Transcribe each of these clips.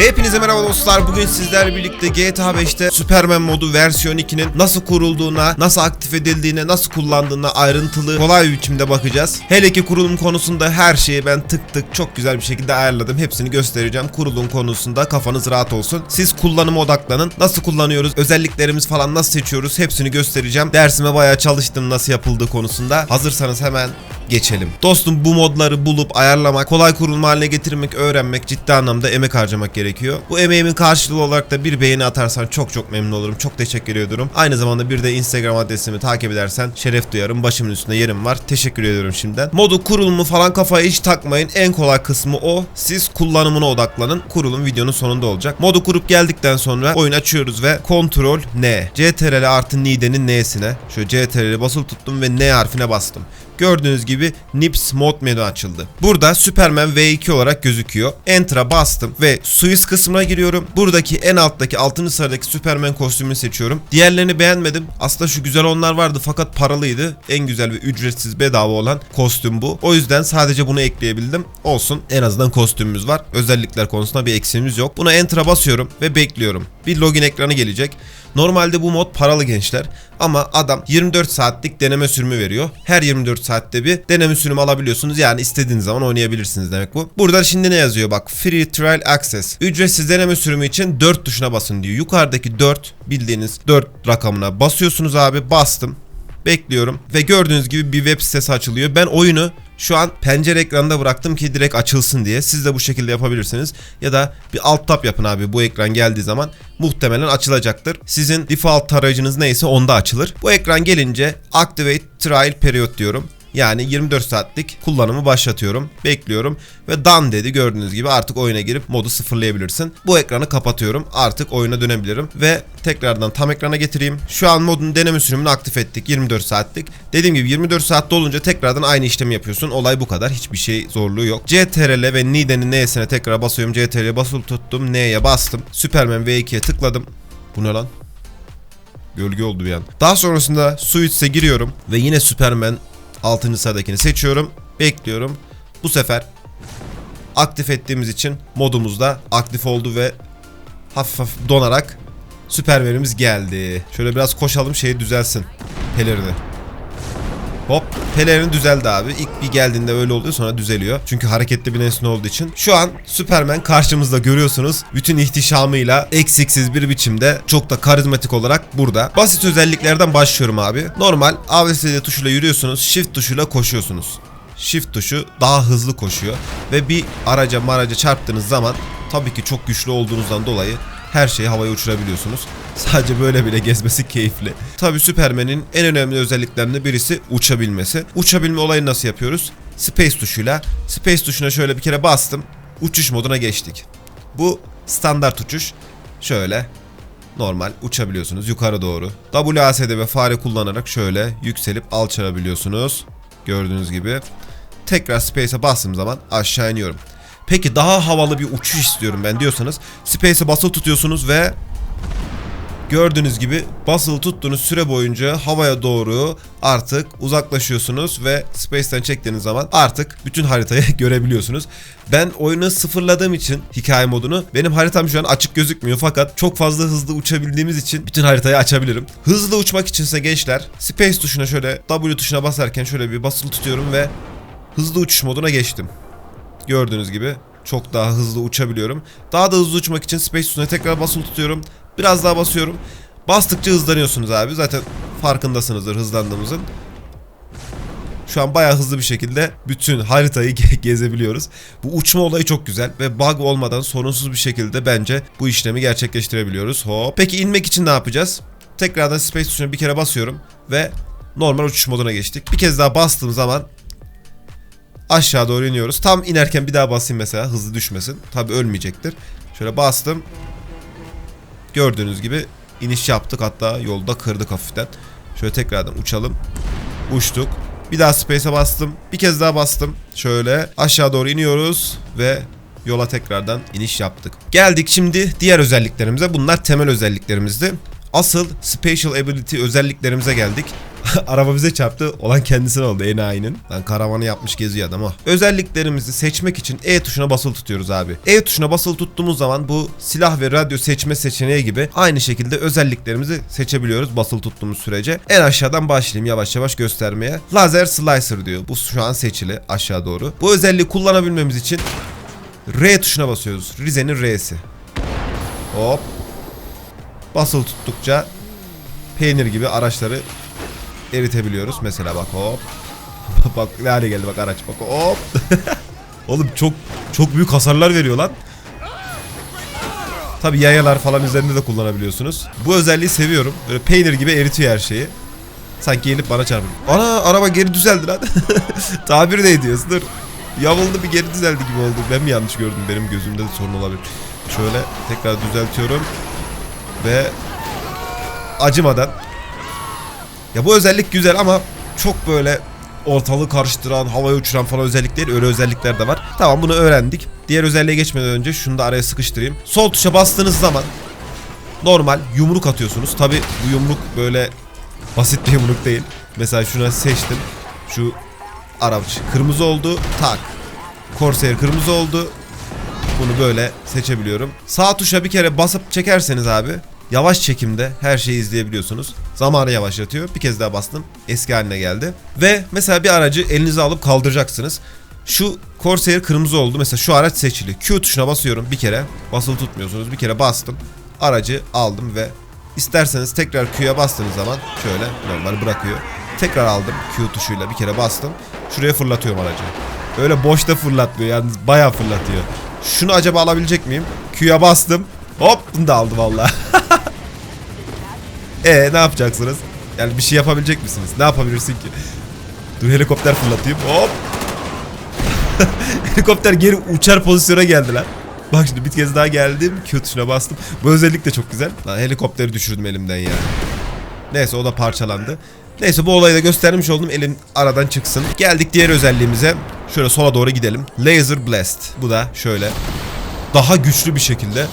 Hepinize merhaba dostlar. Bugün sizlerle birlikte GTA 5'te Superman modu versiyon 2'nin nasıl kurulduğuna, nasıl aktif edildiğine, nasıl kullandığına ayrıntılı, kolay bir biçimde bakacağız. Hele ki kurulum konusunda her şeyi ben tık tık çok güzel bir şekilde ayarladım. Hepsini göstereceğim. Kurulum konusunda kafanız rahat olsun. Siz kullanıma odaklanın. Nasıl kullanıyoruz, özelliklerimiz falan nasıl seçiyoruz hepsini göstereceğim. Dersime bayağı çalıştım nasıl yapıldığı konusunda. Hazırsanız hemen geçelim. Dostum bu modları bulup ayarlamak, kolay kurulma haline getirmek, öğrenmek ciddi anlamda emek harcamak gerekiyor. Bu emeğimin karşılığı olarak da bir beğeni atarsan çok çok memnun olurum. Çok teşekkür ediyorum. Aynı zamanda bir de Instagram adresimi takip edersen şeref duyarım. Başımın üstünde yerim var. Teşekkür ediyorum şimdiden. Modu kurulumu falan kafaya hiç takmayın. En kolay kısmı o. Siz kullanımına odaklanın. Kurulum videonun sonunda olacak. Modu kurup geldikten sonra oyun açıyoruz ve kontrol N. CTRL artı Nide'nin N'sine. Şöyle CTRL'i basılı tuttum ve N harfine bastım. Gördüğünüz gibi Nips mod menü açıldı. Burada Superman V2 olarak gözüküyor. Enter'a bastım ve Suis kısmına giriyorum. Buradaki en alttaki 6. sıradaki Superman kostümünü seçiyorum. Diğerlerini beğenmedim. Aslında şu güzel onlar vardı fakat paralıydı. En güzel ve ücretsiz bedava olan kostüm bu. O yüzden sadece bunu ekleyebildim. Olsun. En azından kostümümüz var. Özellikler konusunda bir eksiğimiz yok. Buna Enter'a basıyorum ve bekliyorum. Bir login ekranı gelecek. Normalde bu mod paralı gençler ama adam 24 saatlik deneme sürümü veriyor. Her 24 saatte bir deneme sürümü alabiliyorsunuz. Yani istediğiniz zaman oynayabilirsiniz demek bu. Burada şimdi ne yazıyor bak Free Trial Access. Ücretsiz deneme sürümü için 4 tuşuna basın diyor. Yukarıdaki 4 bildiğiniz 4 rakamına basıyorsunuz abi. Bastım. Bekliyorum ve gördüğünüz gibi bir web sitesi açılıyor. Ben oyunu şu an pencere ekranında bıraktım ki direkt açılsın diye. Siz de bu şekilde yapabilirsiniz. Ya da bir alt tab yapın abi bu ekran geldiği zaman muhtemelen açılacaktır. Sizin default tarayıcınız neyse onda açılır. Bu ekran gelince Activate Trial Period diyorum. Yani 24 saatlik kullanımı başlatıyorum. Bekliyorum ve done dedi gördüğünüz gibi artık oyuna girip modu sıfırlayabilirsin. Bu ekranı kapatıyorum. Artık oyuna dönebilirim ve tekrardan tam ekrana getireyim. Şu an modun deneme sürümünü aktif ettik 24 saatlik. Dediğim gibi 24 saat dolunca tekrardan aynı işlemi yapıyorsun. Olay bu kadar. Hiçbir şey zorluğu yok. CTRL ve Nide'nin N'sine tekrar basıyorum. CTRL'ye basılı tuttum. N'ye bastım. Superman V2'ye tıkladım. Bu ne lan? Gölge oldu bir an. Daha sonrasında Suits'e giriyorum ve yine Superman 6. sıradakini seçiyorum. Bekliyorum. Bu sefer aktif ettiğimiz için modumuz da aktif oldu ve hafif hafif donarak Superman'imiz geldi. Şöyle biraz koşalım şey düzelsin. Pelerini. Hop pelerini düzeldi abi. İlk bir geldiğinde öyle oluyor sonra düzeliyor. Çünkü hareketli bir nesne olduğu için. Şu an Superman karşımızda görüyorsunuz. Bütün ihtişamıyla eksiksiz bir biçimde çok da karizmatik olarak burada. Basit özelliklerden başlıyorum abi. Normal ABCD tuşuyla yürüyorsunuz. Shift tuşuyla koşuyorsunuz. Shift tuşu daha hızlı koşuyor. Ve bir araca maraca çarptığınız zaman tabii ki çok güçlü olduğunuzdan dolayı her şeyi havaya uçurabiliyorsunuz. Sadece böyle bile gezmesi keyifli. Tabi Superman'in en önemli özelliklerinden birisi uçabilmesi. Uçabilme olayını nasıl yapıyoruz? Space tuşuyla. Space tuşuna şöyle bir kere bastım. Uçuş moduna geçtik. Bu standart uçuş. Şöyle normal uçabiliyorsunuz yukarı doğru. WASD ve fare kullanarak şöyle yükselip alçalabiliyorsunuz. Gördüğünüz gibi. Tekrar Space'e bastığım zaman aşağı iniyorum. Peki daha havalı bir uçuş istiyorum ben diyorsanız Space'e basılı tutuyorsunuz ve gördüğünüz gibi basılı tuttuğunuz süre boyunca havaya doğru artık uzaklaşıyorsunuz ve Space'ten çektiğiniz zaman artık bütün haritayı görebiliyorsunuz. Ben oyunu sıfırladığım için hikaye modunu benim haritam şu an açık gözükmüyor fakat çok fazla hızlı uçabildiğimiz için bütün haritayı açabilirim. Hızlı uçmak içinse gençler Space tuşuna şöyle W tuşuna basarken şöyle bir basılı tutuyorum ve hızlı uçuş moduna geçtim. Gördüğünüz gibi çok daha hızlı uçabiliyorum. Daha da hızlı uçmak için Space tuşuna tekrar basılı tutuyorum. Biraz daha basıyorum. Bastıkça hızlanıyorsunuz abi. Zaten farkındasınızdır hızlandığımızın. Şu an bayağı hızlı bir şekilde bütün haritayı ge- gezebiliyoruz. Bu uçma olayı çok güzel ve bug olmadan sorunsuz bir şekilde bence bu işlemi gerçekleştirebiliyoruz. Hop. Peki inmek için ne yapacağız? Tekrardan space tuşuna bir kere basıyorum ve normal uçuş moduna geçtik. Bir kez daha bastığım zaman aşağı doğru iniyoruz. Tam inerken bir daha basayım mesela hızlı düşmesin. Tabi ölmeyecektir. Şöyle bastım. Gördüğünüz gibi iniş yaptık hatta yolda kırdık hafiften. Şöyle tekrardan uçalım. Uçtuk. Bir daha space'e bastım. Bir kez daha bastım. Şöyle aşağı doğru iniyoruz ve yola tekrardan iniş yaptık. Geldik şimdi diğer özelliklerimize. Bunlar temel özelliklerimizdi. Asıl Special Ability özelliklerimize geldik. Araba bize çarptı. Olan kendisine oldu enayinin. Lan karavanı yapmış geziyor adam o. Özelliklerimizi seçmek için E tuşuna basılı tutuyoruz abi. E tuşuna basılı tuttuğumuz zaman bu silah ve radyo seçme seçeneği gibi aynı şekilde özelliklerimizi seçebiliyoruz basılı tuttuğumuz sürece. En aşağıdan başlayayım yavaş yavaş göstermeye. Lazer Slicer diyor. Bu şu an seçili aşağı doğru. Bu özelliği kullanabilmemiz için R tuşuna basıyoruz. Rize'nin R'si. Hop. Basılı tuttukça peynir gibi araçları eritebiliyoruz. Mesela bak hop. bak ne hale geldi bak araç bak hop. Oğlum çok çok büyük hasarlar veriyor lan. Tabi yayalar falan üzerinde de kullanabiliyorsunuz. Bu özelliği seviyorum. Böyle peynir gibi eritiyor her şeyi. Sanki gelip bana çarpıyor. Ana araba geri düzeldi lan. Tabir de ediyoruz dur. Yavuldu bir geri düzeldi gibi oldu. Ben mi yanlış gördüm? Benim gözümde de sorun olabilir. Şöyle tekrar düzeltiyorum. Ve acımadan. Ya bu özellik güzel ama çok böyle ortalığı karıştıran, havaya uçuran falan özellik. Öyle özellikler de var. Tamam bunu öğrendik. Diğer özelliğe geçmeden önce şunu da araya sıkıştırayım. Sol tuşa bastığınız zaman normal yumruk atıyorsunuz. Tabi bu yumruk böyle basit bir yumruk değil. Mesela şuna seçtim. Şu araç kırmızı oldu. Tak. Corsair kırmızı oldu. Bunu böyle seçebiliyorum. Sağ tuşa bir kere basıp çekerseniz abi yavaş çekimde her şeyi izleyebiliyorsunuz. Zamanı yavaşlatıyor. Bir kez daha bastım. Eski haline geldi. Ve mesela bir aracı elinize alıp kaldıracaksınız. Şu Corsair kırmızı oldu. Mesela şu araç seçili. Q tuşuna basıyorum bir kere. Basılı tutmuyorsunuz. Bir kere bastım. Aracı aldım ve isterseniz tekrar Q'ya bastığınız zaman şöyle normal bırakıyor. Tekrar aldım Q tuşuyla bir kere bastım. Şuraya fırlatıyorum aracı. Öyle boşta fırlatmıyor yalnız bayağı fırlatıyor. Şunu acaba alabilecek miyim? Q'ya bastım. Hop bunu da aldı vallahi. E ne yapacaksınız? Yani bir şey yapabilecek misiniz? Ne yapabilirsin ki? Dur helikopter fırlatayım. Hop. helikopter geri uçar pozisyona geldi lan. Bak şimdi bir kez daha geldim. Q tuşuna bastım. Bu özellik de çok güzel. Lan helikopteri düşürdüm elimden ya. Neyse o da parçalandı. Neyse bu olayı da göstermiş oldum. Elim aradan çıksın. Geldik diğer özelliğimize. Şöyle sola doğru gidelim. Laser Blast. Bu da şöyle. Daha güçlü bir şekilde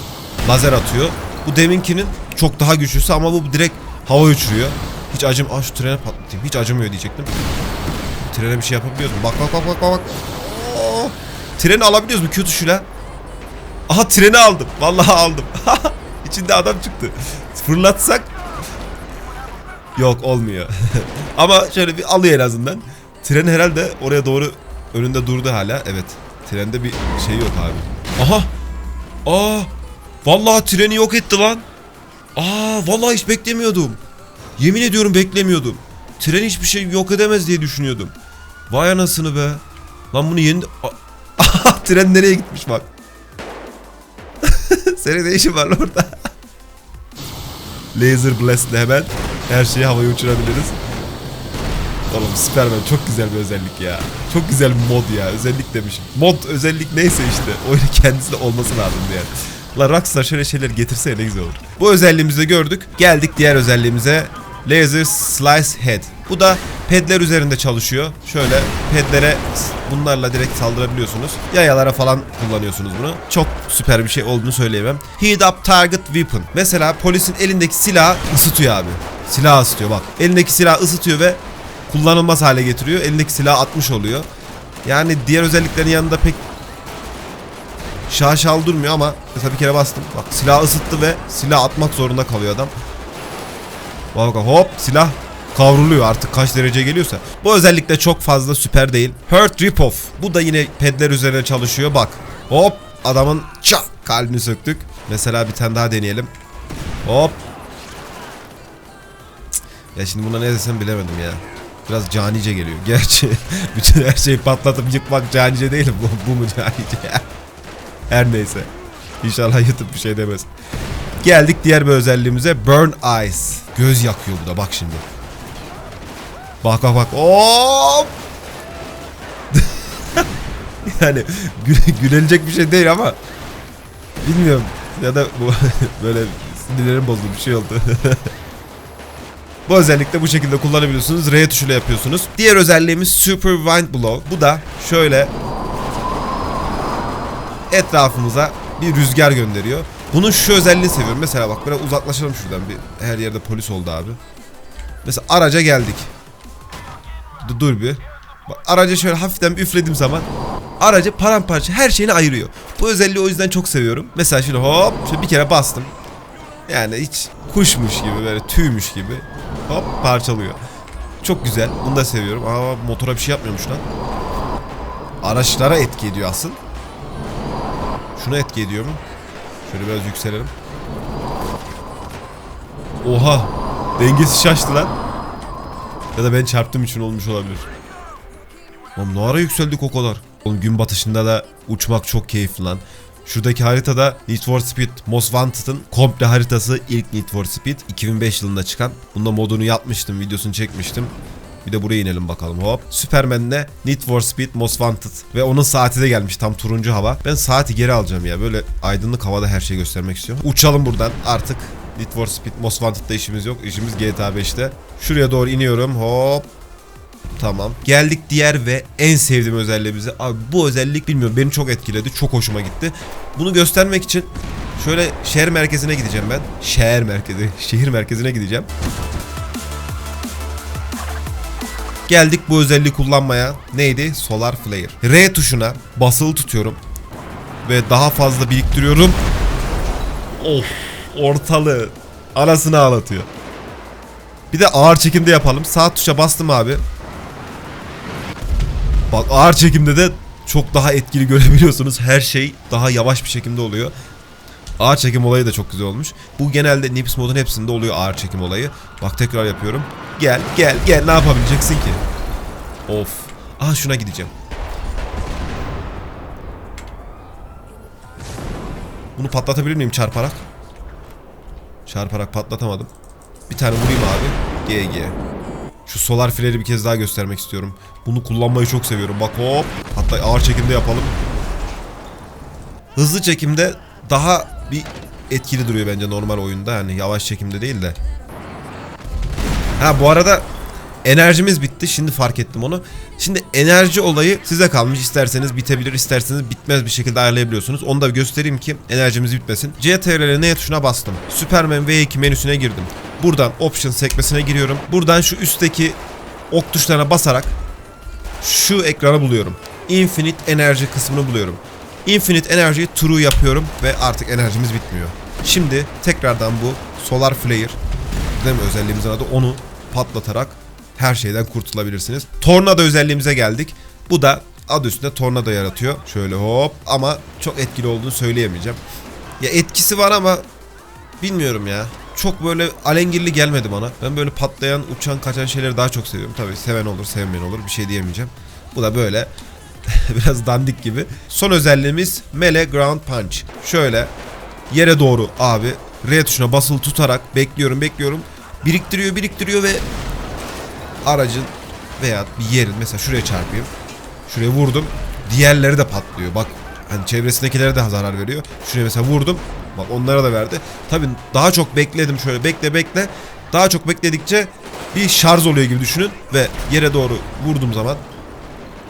lazer atıyor. Bu deminkinin çok daha güçlüsü ama bu direkt hava uçuruyor. Hiç acım... Aa şu trene patlatayım. Hiç acımıyor diyecektim. Trene bir şey yapabiliyoruz mu? Bak bak bak bak bak. Oo. Treni alabiliyoruz mu Q tuşuyla? Aha treni aldım. Vallahi aldım. İçinde adam çıktı. Fırlatsak Yok olmuyor. Ama şöyle bir alıyor en azından. Tren herhalde oraya doğru önünde durdu hala. Evet. Trende bir şey yok abi. Aha. Aa. Vallahi treni yok etti lan. Aa vallahi hiç beklemiyordum. Yemin ediyorum beklemiyordum. Tren hiçbir şey yok edemez diye düşünüyordum. Vay anasını be. Lan bunu yeni... Aa, tren nereye gitmiş bak. Senin ne işin var orada? Laser Blast'le hemen her şeyi havaya uçurabiliriz. Oğlum Superman çok güzel bir özellik ya. Çok güzel bir mod ya. Özellik demişim. Mod özellik neyse işte. Oyunun kendisi de olması lazım yani. La Rockstar şöyle şeyler getirse ne güzel olur. Bu özelliğimizi gördük. Geldik diğer özelliğimize. Laser Slice Head. Bu da pedler üzerinde çalışıyor. Şöyle pedlere bunlarla direkt saldırabiliyorsunuz. Yayalara falan kullanıyorsunuz bunu. Çok süper bir şey olduğunu söyleyemem. Heat Up Target Weapon. Mesela polisin elindeki silahı ısıtıyor abi. Silah ısıtıyor bak. Elindeki silahı ısıtıyor ve kullanılmaz hale getiriyor. Elindeki silahı atmış oluyor. Yani diğer özelliklerin yanında pek şaşal durmuyor ama mesela bir kere bastım. Bak silah ısıttı ve silah atmak zorunda kalıyor adam. Bak hop silah kavruluyor artık kaç derece geliyorsa. Bu özellikle çok fazla süper değil. Hurt Rip-Off. Bu da yine pedler üzerine çalışıyor bak. Hop adamın çak kalbini söktük. Mesela bir tane daha deneyelim. Hop. Ya şimdi buna ne desem bilemedim ya. Biraz canice geliyor. Gerçi bütün her şeyi patlatıp yıkmak canice değil bu, bu mu canice? her neyse. İnşallah YouTube bir şey demez. Geldik diğer bir özelliğimize Burn Eyes. Göz yakıyor bu da bak şimdi. Bak bak bak. Hop. yani gü- gülelecek bir şey değil ama bilmiyorum ya da bu böyle sinirlerim bozuldu bir şey oldu. bu özellikle bu şekilde kullanabiliyorsunuz. R tuşuyla yapıyorsunuz. Diğer özelliğimiz Super Wind Blow. Bu da şöyle etrafımıza bir rüzgar gönderiyor. Bunun şu özelliğini seviyorum. Mesela bak böyle uzaklaşalım şuradan bir her yerde polis oldu abi. Mesela araca geldik. Dur, dur bir. Bak, aracı şöyle hafiften bir üflediğim zaman aracı paramparça her şeyini ayırıyor. Bu özelliği o yüzden çok seviyorum. Mesela şimdi hop şöyle bir kere bastım. Yani hiç kuşmuş gibi böyle tüymüş gibi hop parçalıyor. Çok güzel. Bunu da seviyorum. Aa motora bir şey yapmıyormuş lan. Araçlara etki ediyor asıl. Şuna etki ediyor mu? Şöyle biraz yükselelim. Oha! Dengesi şaştı lan. Ya da ben çarptığım için olmuş olabilir. Oğlum ne ara yükseldik o kadar? Oğlum gün batışında da uçmak çok keyifli lan. Şuradaki haritada Need for Speed Most Wanted'ın komple haritası ilk Need for Speed 2005 yılında çıkan. Bunda modunu yapmıştım, videosunu çekmiştim. Bir de buraya inelim bakalım hop. Superman'le Need for Speed Most Wanted. Ve onun saati de gelmiş tam turuncu hava. Ben saati geri alacağım ya. Böyle aydınlık havada her şeyi göstermek istiyorum. Uçalım buradan artık. Need for Speed Most Wanted'da işimiz yok. İşimiz GTA 5'te. Şuraya doğru iniyorum. Hop. Tamam. Geldik diğer ve en sevdiğim özelliğimize. Abi bu özellik bilmiyorum beni çok etkiledi. Çok hoşuma gitti. Bunu göstermek için şöyle şehir merkezine gideceğim ben. Şehir merkezi. Şehir merkezine gideceğim. Geldik bu özelliği kullanmaya. Neydi? Solar Flare. R tuşuna basılı tutuyorum. Ve daha fazla biriktiriyorum. Of ortalığı anasını ağlatıyor. Bir de ağır çekimde yapalım. Sağ tuşa bastım abi. Bak ağır çekimde de çok daha etkili görebiliyorsunuz. Her şey daha yavaş bir şekilde oluyor. Ağır çekim olayı da çok güzel olmuş. Bu genelde Nips modun hepsinde oluyor ağır çekim olayı. Bak tekrar yapıyorum. Gel gel gel ne yapabileceksin ki? Of. Aha şuna gideceğim. Bunu patlatabilir miyim çarparak? Çarparak patlatamadım. Bir tane vurayım abi. GG. Şu solar flare'i bir kez daha göstermek istiyorum. Bunu kullanmayı çok seviyorum. Bak hop. Hatta ağır çekimde yapalım. Hızlı çekimde daha bir etkili duruyor bence normal oyunda. Yani yavaş çekimde değil de. Ha bu arada enerjimiz bitti. Şimdi fark ettim onu. Şimdi enerji olayı size kalmış. İsterseniz bitebilir, isterseniz bitmez bir şekilde ayarlayabiliyorsunuz. Onu da göstereyim ki enerjimiz bitmesin. CTRL N tuşuna bastım. Superman V2 menüsüne girdim. Buradan Options sekmesine giriyorum. Buradan şu üstteki ok tuşlarına basarak şu ekranı buluyorum. Infinite enerji kısmını buluyorum. Infinite enerjiyi true yapıyorum ve artık enerjimiz bitmiyor. Şimdi tekrardan bu Solar Flare değil mi özelliğimizin adı onu patlatarak her şeyden kurtulabilirsiniz. Tornado özelliğimize geldik. Bu da adı üstünde tornado yaratıyor. Şöyle hop ama çok etkili olduğunu söyleyemeyeceğim. Ya etkisi var ama bilmiyorum ya. Çok böyle alengirli gelmedi bana. Ben böyle patlayan, uçan, kaçan şeyleri daha çok seviyorum. Tabii seven olur, sevmeyen olur. Bir şey diyemeyeceğim. Bu da böyle biraz dandik gibi. Son özelliğimiz Melee Ground Punch. Şöyle yere doğru abi R tuşuna basılı tutarak bekliyorum bekliyorum. Biriktiriyor biriktiriyor ve aracın veya bir yerin mesela şuraya çarpayım. Şuraya vurdum. Diğerleri de patlıyor. Bak hani çevresindekilere de zarar veriyor. Şuraya mesela vurdum. Bak onlara da verdi. Tabii daha çok bekledim şöyle bekle bekle. Daha çok bekledikçe bir şarj oluyor gibi düşünün ve yere doğru vurduğum zaman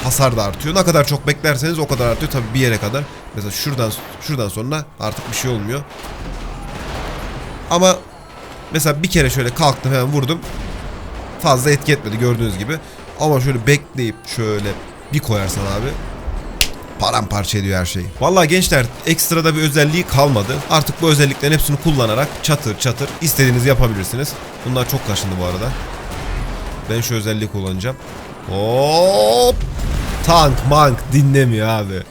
hasar da artıyor. Ne kadar çok beklerseniz o kadar artıyor tabii bir yere kadar. Mesela şuradan şuradan sonra artık bir şey olmuyor. Ama mesela bir kere şöyle kalktım hemen vurdum. Fazla etki etmedi gördüğünüz gibi. Ama şöyle bekleyip şöyle bir koyarsan abi paramparça ediyor her şeyi. Vallahi gençler ekstra da bir özelliği kalmadı. Artık bu özelliklerin hepsini kullanarak çatır çatır istediğinizi yapabilirsiniz. Bunlar çok kaşındı bu arada. Ben şu özelliği kullanacağım. Hop! Tank mank dinlemiyor abi.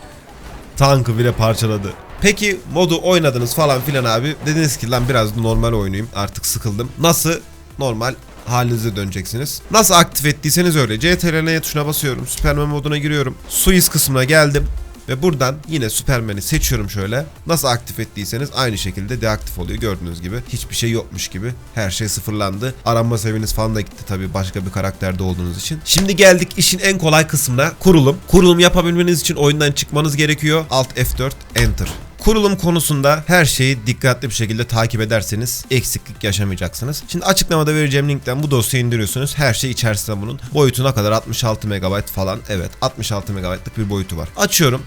Tankı bile parçaladı. Peki modu oynadınız falan filan abi. Dediniz ki lan biraz normal oynayayım artık sıkıldım. Nasıl normal halinize döneceksiniz. Nasıl aktif ettiyseniz öyle. CTRL tuşuna basıyorum. Superman moduna giriyorum. Suis kısmına geldim. Ve buradan yine Superman'i seçiyorum şöyle. Nasıl aktif ettiyseniz aynı şekilde deaktif oluyor. Gördüğünüz gibi hiçbir şey yokmuş gibi. Her şey sıfırlandı. Aranma seviyeniz falan da gitti tabii başka bir karakterde olduğunuz için. Şimdi geldik işin en kolay kısmına. Kurulum. Kurulum yapabilmeniz için oyundan çıkmanız gerekiyor. Alt F4 Enter. Kurulum konusunda her şeyi dikkatli bir şekilde takip ederseniz eksiklik yaşamayacaksınız. Şimdi açıklamada vereceğim linkten bu dosyayı indiriyorsunuz. Her şey içerisinde bunun. Boyutu ne kadar? 66 MB falan. Evet 66 MB'lık bir boyutu var. Açıyorum.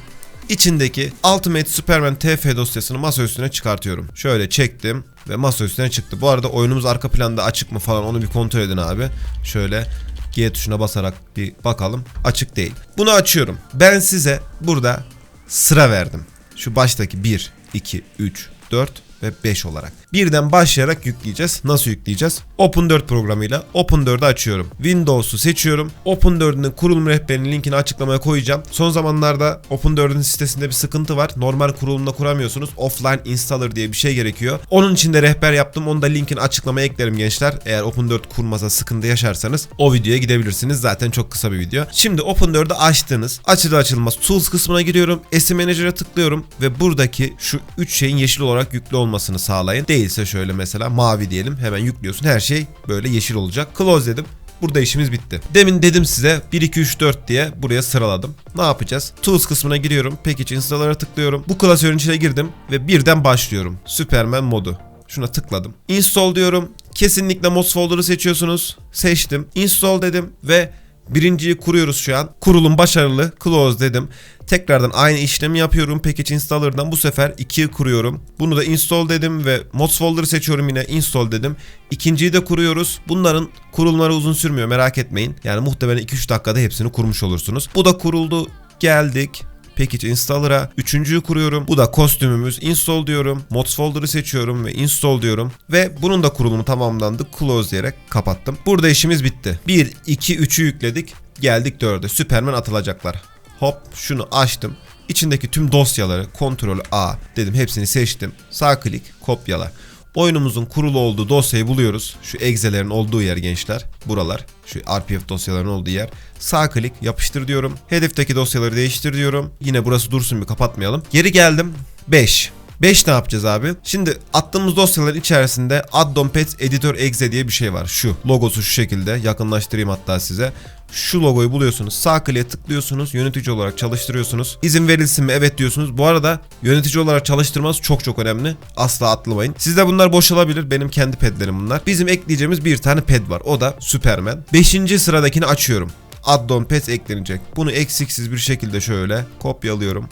İçindeki Ultimate Superman TF dosyasını masa üstüne çıkartıyorum. Şöyle çektim ve masa üstüne çıktı. Bu arada oyunumuz arka planda açık mı falan onu bir kontrol edin abi. Şöyle G tuşuna basarak bir bakalım. Açık değil. Bunu açıyorum. Ben size burada sıra verdim. Şu baştaki 1, 2, 3, 4 ve 5 olarak. Birden başlayarak yükleyeceğiz. Nasıl yükleyeceğiz? Open 4 programıyla Open 4'ü açıyorum. Windows'u seçiyorum. Open 4'ün kurulum rehberinin linkini açıklamaya koyacağım. Son zamanlarda Open 4'ün sitesinde bir sıkıntı var. Normal kurulumda kuramıyorsunuz. Offline installer diye bir şey gerekiyor. Onun için de rehber yaptım. Onu da linkini açıklamaya eklerim gençler. Eğer Open 4 kurmasa sıkıntı yaşarsanız o videoya gidebilirsiniz. Zaten çok kısa bir video. Şimdi Open 4'ü açtınız. Açılır açılmaz Tools kısmına giriyorum. SM Manager'a tıklıyorum ve buradaki şu 3 şeyin yeşil olarak yüklü olmasını sağlayın. Değilse şöyle mesela mavi diyelim. Hemen yüklüyorsun. Her şey böyle yeşil olacak. Close dedim. Burada işimiz bitti. Demin dedim size 1 2 3 4 diye buraya sıraladım. Ne yapacağız? Tools kısmına giriyorum. Package installer'a tıklıyorum. Bu klasörün içine girdim ve birden başlıyorum. Superman modu. Şuna tıkladım. Install diyorum. Kesinlikle mods folder'ı seçiyorsunuz. Seçtim. Install dedim ve Birinciyi kuruyoruz şu an. Kurulum başarılı. Close dedim. Tekrardan aynı işlemi yapıyorum. Package installer'dan bu sefer 2'yi kuruyorum. Bunu da install dedim ve mods folder'ı seçiyorum yine install dedim. İkinciyi de kuruyoruz. Bunların kurulmaları uzun sürmüyor merak etmeyin. Yani muhtemelen 2-3 dakikada hepsini kurmuş olursunuz. Bu da kuruldu. Geldik. Package installer'a. Üçüncüyü kuruyorum. Bu da kostümümüz. Install diyorum. Mods folder'ı seçiyorum ve install diyorum. Ve bunun da kurulumu tamamlandı. Close diyerek kapattım. Burada işimiz bitti. 1, 2, 3'ü yükledik. Geldik 4'e. Superman atılacaklar. Hop şunu açtım. İçindeki tüm dosyaları Ctrl A dedim hepsini seçtim. Sağ klik kopyala. Oyunumuzun kurulu olduğu dosyayı buluyoruz. Şu egzelerin olduğu yer gençler. Buralar. Şu RPF dosyalarının olduğu yer. Sağ klik yapıştır diyorum. Hedefteki dosyaları değiştir diyorum. Yine burası dursun bir kapatmayalım. Geri geldim. 5. 5 ne yapacağız abi? Şimdi attığımız dosyaların içerisinde addon pads editor exe diye bir şey var. Şu logosu şu şekilde. Yakınlaştırayım hatta size. Şu logoyu buluyorsunuz. Sağ kliğe tıklıyorsunuz. Yönetici olarak çalıştırıyorsunuz. İzin verilsin mi? Evet diyorsunuz. Bu arada yönetici olarak çalıştırmanız çok çok önemli. Asla atlamayın. Sizde bunlar boşalabilir. Benim kendi pedlerim bunlar. Bizim ekleyeceğimiz bir tane ped var. O da Superman. Beşinci sıradakini açıyorum. Addon pads eklenecek. Bunu eksiksiz bir şekilde şöyle kopyalıyorum.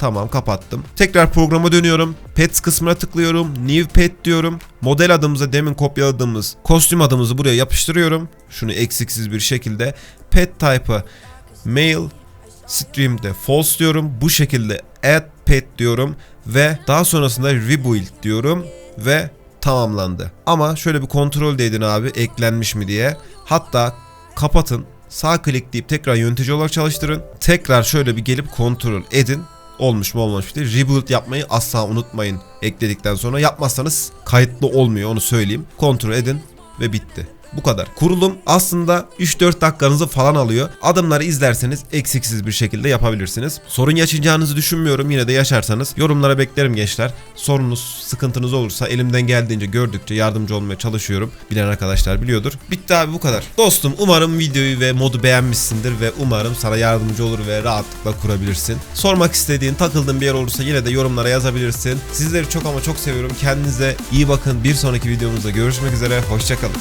Tamam kapattım. Tekrar programa dönüyorum. Pets kısmına tıklıyorum. New pet diyorum. Model adımıza demin kopyaladığımız kostüm adımızı buraya yapıştırıyorum. Şunu eksiksiz bir şekilde. Pet type'ı mail stream'de false diyorum. Bu şekilde add pet diyorum ve daha sonrasında rebuild diyorum ve tamamlandı. Ama şöyle bir kontrol de edin abi eklenmiş mi diye. Hatta kapatın sağ klikleyip tekrar yönetici olarak çalıştırın. Tekrar şöyle bir gelip kontrol edin olmuş mu olmamış mı diye rebuild yapmayı asla unutmayın ekledikten sonra yapmazsanız kayıtlı olmuyor onu söyleyeyim. Kontrol edin ve bitti. Bu kadar. Kurulum aslında 3-4 dakikanızı falan alıyor. Adımları izlerseniz eksiksiz bir şekilde yapabilirsiniz. Sorun yaşayacağınızı düşünmüyorum. Yine de yaşarsanız yorumlara beklerim gençler. Sorunuz, sıkıntınız olursa elimden geldiğince gördükçe yardımcı olmaya çalışıyorum. Bilen arkadaşlar biliyordur. Bitti abi bu kadar. Dostum umarım videoyu ve modu beğenmişsindir ve umarım sana yardımcı olur ve rahatlıkla kurabilirsin. Sormak istediğin, takıldığın bir yer olursa yine de yorumlara yazabilirsin. Sizleri çok ama çok seviyorum. Kendinize iyi bakın. Bir sonraki videomuzda görüşmek üzere. Hoşçakalın.